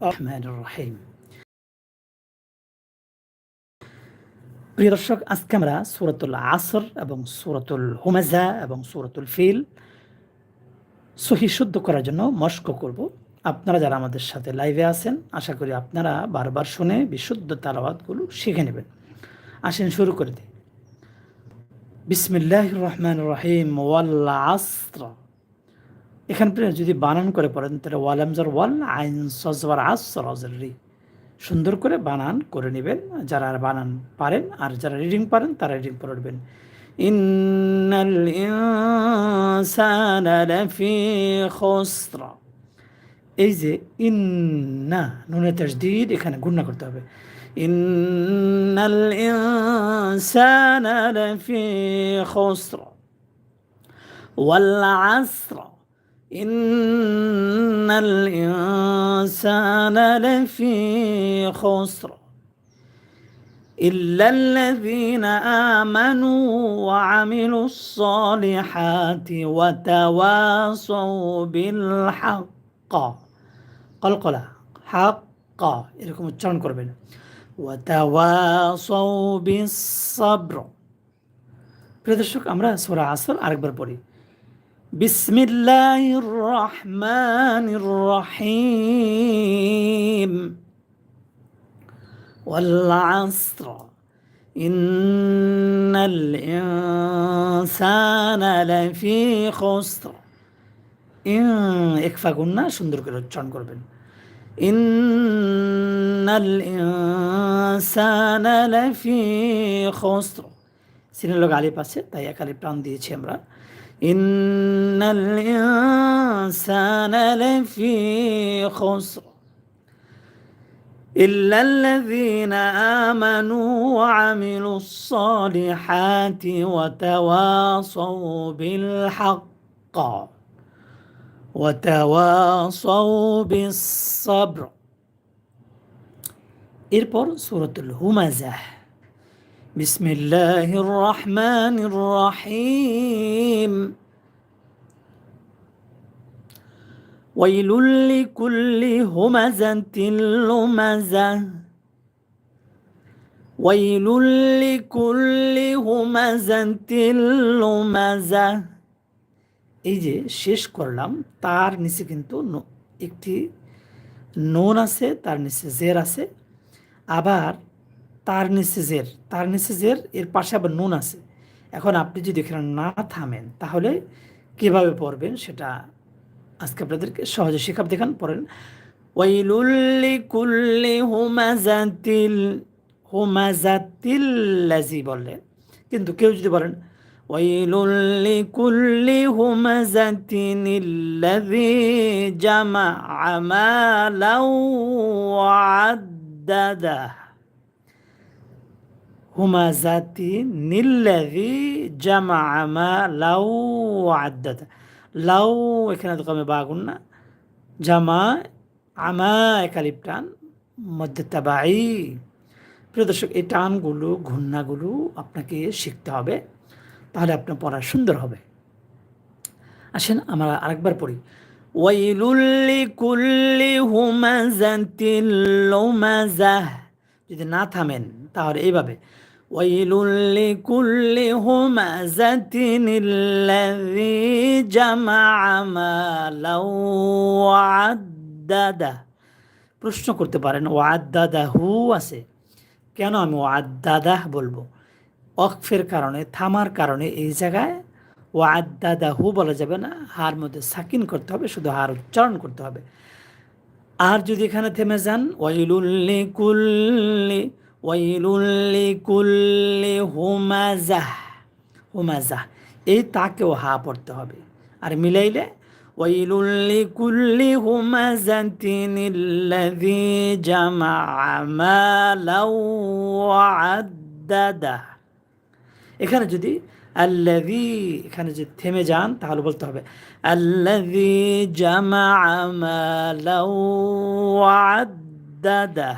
রহমান রহিম প্রিয় দর্শক, আজকে আমরা সুরতুল আসর এবং সুরতুল হুমাজা এবং সুরতুল ফিল সহি শুদ্ধ করার জন্য মস্ক করব। আপনারা যারা আমাদের সাথে লাইভে আছেন, আশা করি আপনারা বারবার শুনে বিশুদ্ধ তালাবাদগুলো শিখে নেবেন। আসেন শুরু করে দিই। বিসমিল্লাহ রহমান রহিম। ওয়াল্লা আসর। এখানে যদি বানান করে পড়েন, তাহলে ওয়াল আমজার ওয়াল আইন সজবার আসর রি সুন্দর করে বানান, করে নেবেন। যারা বানান পারেন, আর যারা রিডিং পারেন, তারা রিডিং পড়বেন এই যে ইন্না, নুনে তাজদিদ, এখানে গুণনা করতে হবে। ইন্নাল ইনসানা লাফি খুসরা। ওয়াল আসরা। إن الإنسان لفي خسر إلا الذين آمنوا وعملوا الصالحات وتواصوا بالحق قلقلة حق এরকম উচ্চারণ করবেন وتواصوا بالصبر প্রিয় দর্শক আমরা সূরা আসর আরেকবার পড়ি بسم الله الرحمن الرحيم والعصر إن الإنسان لفي خسر إن একফা গুন্না সুন্দর করে উচ্চারণ করবেন إن الإنسان لفي خسر সিনের লোক আলিপ আছে তাই এক আলিপ প্রাণ দিয়েছি আমরা إن الإنسان لفي خسر إلا الذين آمنوا وعملوا الصالحات وتواصوا بالحق وتواصوا بالصبر. إربر سورة الهمزة. بسم الله الرحمن الرحيم ويل لكل همزة لمزة ويل لكل همزة لمزة এই যে শেষ করলাম তার নিচে কিন্তু একটি নোন আছে তার নিচে জের আছে আবার তার নিচে তার নিচে এর পাশে আবার নুন আছে। এখন আপনি যদি এখানে না থামেন, তাহলে কীভাবে পড়বেন সেটা আজকে আপনাদেরকে সহজে শেখাব। দেখান, পড়েন। ওয়াইলুল্লি কুল্লি হুমাজাতিল হুমাজাতিল লাজি বললেন। কিন্তু কেউ যদি বলেন ওয়াইলুল্লি কুল্লি হুমাজাতিনিল্লাযী জামা আমালাও ওয়াদ্দাদা হুমাজাতি নিল্লাভি জামা আমা লাউ আদাতা লাউ এখানে দোকামে বাগুন না। জামা আমা একালিপ টান, মধ্যে তাবাই প্রিয় দর্শক, এই টানগুলো, ঘূর্ণাগুলো আপনাকে শিখতে হবে, তাহলে আপনার পড়া সুন্দর হবে। আসেন আমরা আরেকবার পড়ি। ওয়াইলুল্লি কুল্লি লুমাজাহ। যদি না থামেন, তাহলে এইভাবে। ويل لكل همزة الذي جمع مالا وعدده প্রশ্ন করতে পারেন হু আছে কেন আমি ওয়াদ্দাদাহ বলবো অক্ষের কারণে থামার কারণে এই জায়গায় হু বলা যাবে না হার মধ্যে সাকিন করতে হবে শুধু হার উচ্চারণ করতে হবে আর যদি এখানে থেমে যান ওয়াইলুল্লি কুল্লি ওয়াইলুল্লি কুল্লি হুমাজাহ হুমাজাহ। এই তাকেও হা পড়তে হবে। আর মিলাইলে ওয়াইলুল্লি কুল্লি হুমাজাতিনিল্লাযী জামাআ মালাও ওয়া'আদ্দাদা। এখানে যদি আল্লাযী, এখানে যদি থেমে যান, তাহলে বলতে হবে, আল্লাযী জামাআ মালাও ওয়া'আদ্দাদা।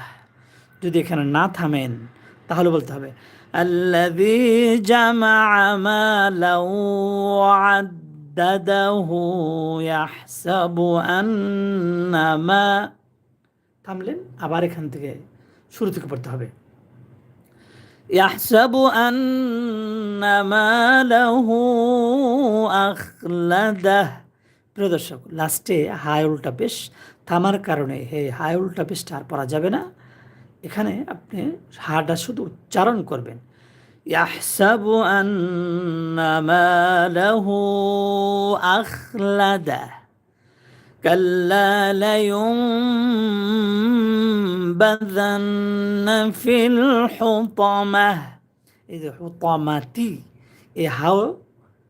যদি এখানে না থামেন তাহলে বলতে হবে الذي جمع مالا وعدده يحسب أن ما থামলেন আবার এখান থেকে শুরু থেকে পড়তে হবে يحسب أن ماله أخلده প্রিয় দর্শক লাস্টে হাই উল্টা পেশ থামার কারণে হে হাই উল্টা পেশটা আর পড়া যাবে না এখানে আপনি হাটা শুধু উচ্চারণ করবেন يحسب أن ماله أخلده كلا لينبذن في الحطمة এই যে হুতামাতি এই হাও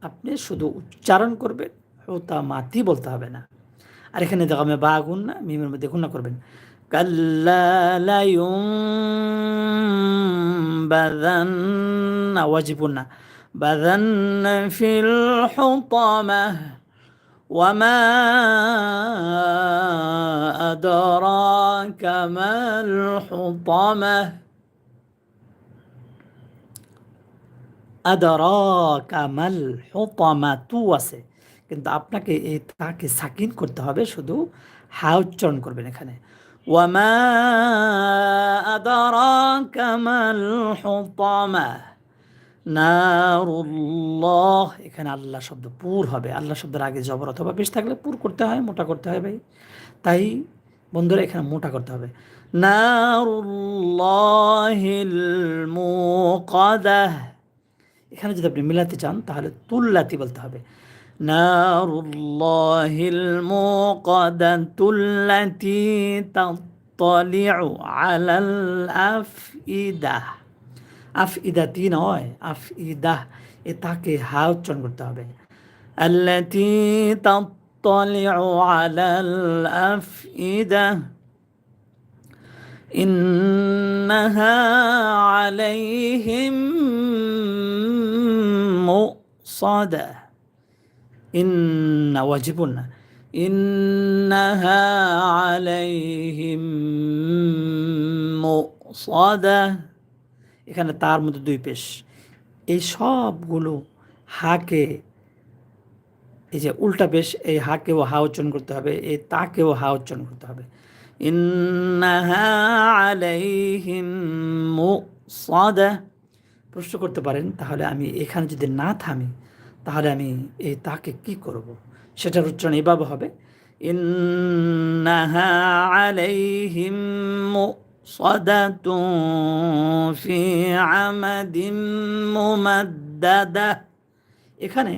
আপনি শুধু উচ্চারণ করবেন হুতামাতি বলতে হবে না আর এখানে দেখো আমি বা গুণ না মিমের মধ্যে গুণা করবেন কাল্লা লায়ুম ওয়াজিবুন না বাদান ফিল হুতামাহ وما أدراك ما الحطمة أدراك ما الحطمة আছে কিন্তু আপনাকে এই তাকে সাকিন করতে হবে শুধু হা উচ্চারণ করবেন এখানে ওয়ামা أدراك ما الحطمة নারুল্লাহ এখানে আল্লাহ শব্দ পুর হবে আল্লাহ শব্দের আগে জবর অথবা বেশ থাকলে পুর করতে হয় মোটা করতে হয় ভাই তাই বন্ধুরা এখানে মোটা করতে হবে নারুল্লাহিল মুকাদাহ এখানে যদি আপনি মিলাতে চান তাহলে তুল্লাতি বলতে হবে নারুল্লাহিল মুকাদা তুল্লাতি তাত্তালিউ আলাল আফইদাহ আফ ইদাতি নয় আফ ইদাহ এ তাকে হা উচ্চারণ করতে হবে আল্লাতি তাত্তালিউ আলাল আফইদা إنها عليهم مؤصدة إن واجبنا إنها عليهم مؤصده এখানে তার মধ্যে দুই পেশ এই সবগুলো হাকে এই যে উল্টা পেশ এই হাকেও হা উচ্চারণ করতে হবে এই তাকেও হা উচ্চারণ করতে হবে প্রশ্ন করতে পারেন তাহলে আমি এখানে যদি না থামি তাহলে আমি এই তাকে কি করব সেটার উচ্চারণ এভাবে হবে ইন্নাহা আলাইহিম صدة في عمد মুমাদ্দাদা এখানে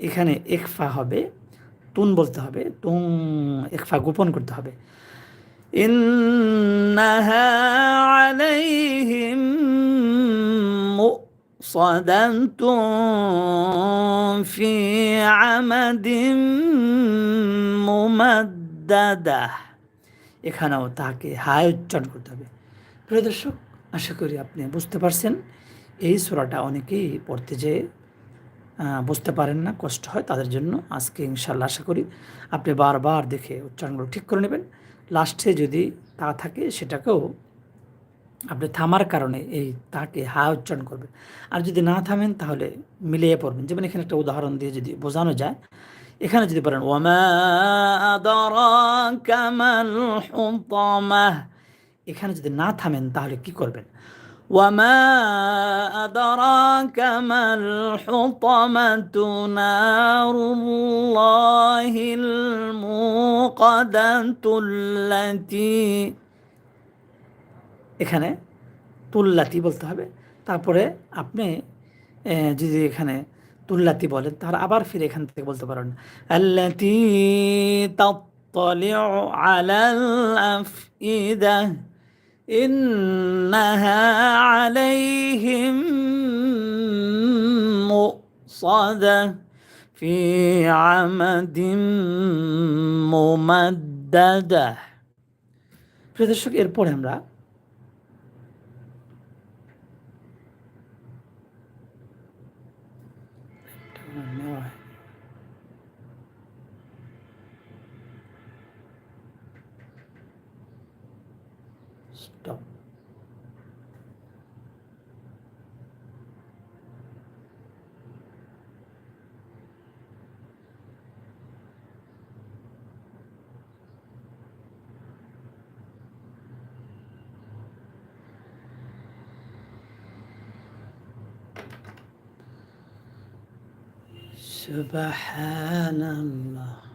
এখানে একফা হবে তুন বলতে হবে তুন একফা গোপন করতে হবে ইন্নাহা আলাইহিম مؤصدة في عمد ممدده এখানেও তাকে হায় উচ্চারণ করতে হবে প্রিয় দর্শক আশা করি আপনি বুঝতে পারছেন এই সোরাটা অনেকেই পড়তে যেয়ে বুঝতে পারেন না কষ্ট হয় তাদের জন্য আজকে ইনশাল্লাহ আশা করি আপনি বারবার দেখে উচ্চারণগুলো ঠিক করে নেবেন লাস্টে যদি তা থাকে সেটাকেও আপনি থামার কারণে এই তাকে হা উচ্চারণ করবেন আর যদি না থামেন তাহলে মিলিয়ে পড়বেন যেমন এখানে একটা উদাহরণ দিয়ে যদি বোঝানো যায় এখানে যদি বলেন ওয়ামা আদরাকা মাল হুতামাহ এখানে যদি না থামেন তাহলে কি করবেন وما أدراك ما الحطمة نار الله الموقدة التي এখানে তুল্লাতি বলতে হবে তারপরে আপনি যদি এখানে তুল্লাতি বলেন তাহলে আবার ফিরে এখান থেকে বলতে পারেন আল্লাতি তাত্তালিউ আলাল আফইদা إنها عليهم مؤصدة في عمد ممددة প্রিয় দর্শক এরপরে আমরা سبحان الله.